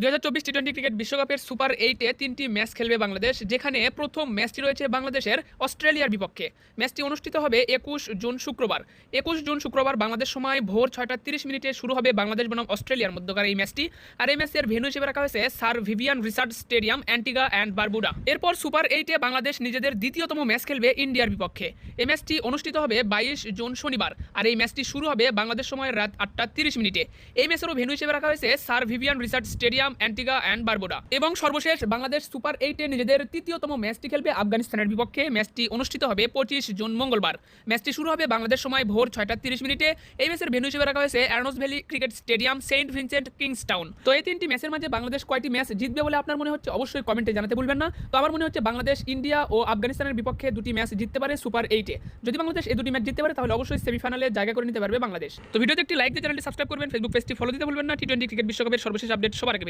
দু হাজার চব্বিশ টি টোয়েন্টি ক্রিকেট বিশ্বকাপের সুপার এইটে তিনটি ম্যাচ খেলবে বাংলাদেশ, যেখানে প্রথম ম্যাচটি রয়েছে বাংলাদেশের অস্ট্রেলিয়ার বিপক্ষে। ম্যাচটি অনুষ্ঠিত হবে একুশ জুন শুক্রবার। একুশ জুন শুক্রবার বাংলাদেশ সময় ভোর ছয়টা তিরিশ মিনিটে শুরু হবে বাংলাদেশ বনাম অস্ট্রেলিয়ার মধ্যকার এই ম্যাচটি। আর এই ম্যাচের ভেন্যু হিসেবে রাখা হয়েছে sir Vivian Richards stadium, Antigua and Barbuda. এরপর সুপার এইটে বাংলাদেশ নিজেদের দ্বিতীয়তম ম্যাচ খেলবে ইন্ডিয়ার বিপক্ষে। এই ম্যাচটি অনুষ্ঠিত হবে বাইশ জুন শনিবার। আর এই ম্যাচটি শুরু হবে বাংলাদেশ সময় রাত আটটা তিরিশ মিনিটে। এই ম্যাচেরও ভেন্যু হিসেবে রাখা হয়েছে sir Vivian Richards stadium Antigua and Barbuda. এবং সর্বশেষ, বাংলাদেশ সুপার এইটে নিজেদের তৃতীয়তম ম্যাচটি খেলবে আফগানিস্তানের বিপক্ষে। ম্যাচটি অনুষ্ঠিত হবে পঁচিশ জুন মঙ্গলবার। ম্যাচটি শুরু হবে বাংলাদেশ সময় ভোর ছয়টা তিরিশ মিনিটে। এই ম্যাচের ভেন্যু হিসেবে রাখা হয়েছে Arnos Vale cricket stadium Saint Vincent Kingstown. তো এই তিনটি ম্যাচের মাঝে বাংলাদেশ কয়টি ম্যাচ জিতবে বলে আপনার মনে হচ্ছে? অবশ্যই কমেন্টে জানাতে ভুলবেন না। তো আমার মনে হচ্ছে বাংলাদেশ, ইন্ডিয়া ও আফগানিস্তানের বিপক্ষে দুটি ম্যাচ জিততে পারে সুপার এইটে। যদি বাংলাদেশ এই দুটি ম্যাচ জিততে পারে, তাহলে অবশ্যই সেমিফাইনালে জায়গা করে নিতে পারবে বাংলাদেশ। তো ভিডিওতে একটি লাইক দিয়ে চ্যানেলটি সাবস্ক্রাইব করবেন ফেসবুক পেজটি ফলো দিতে ভুলবেন না। টি টোয়েন্টি ক্রিকেট বিশ্বকাপের সর্বশেষ আপডেট সবার আগে।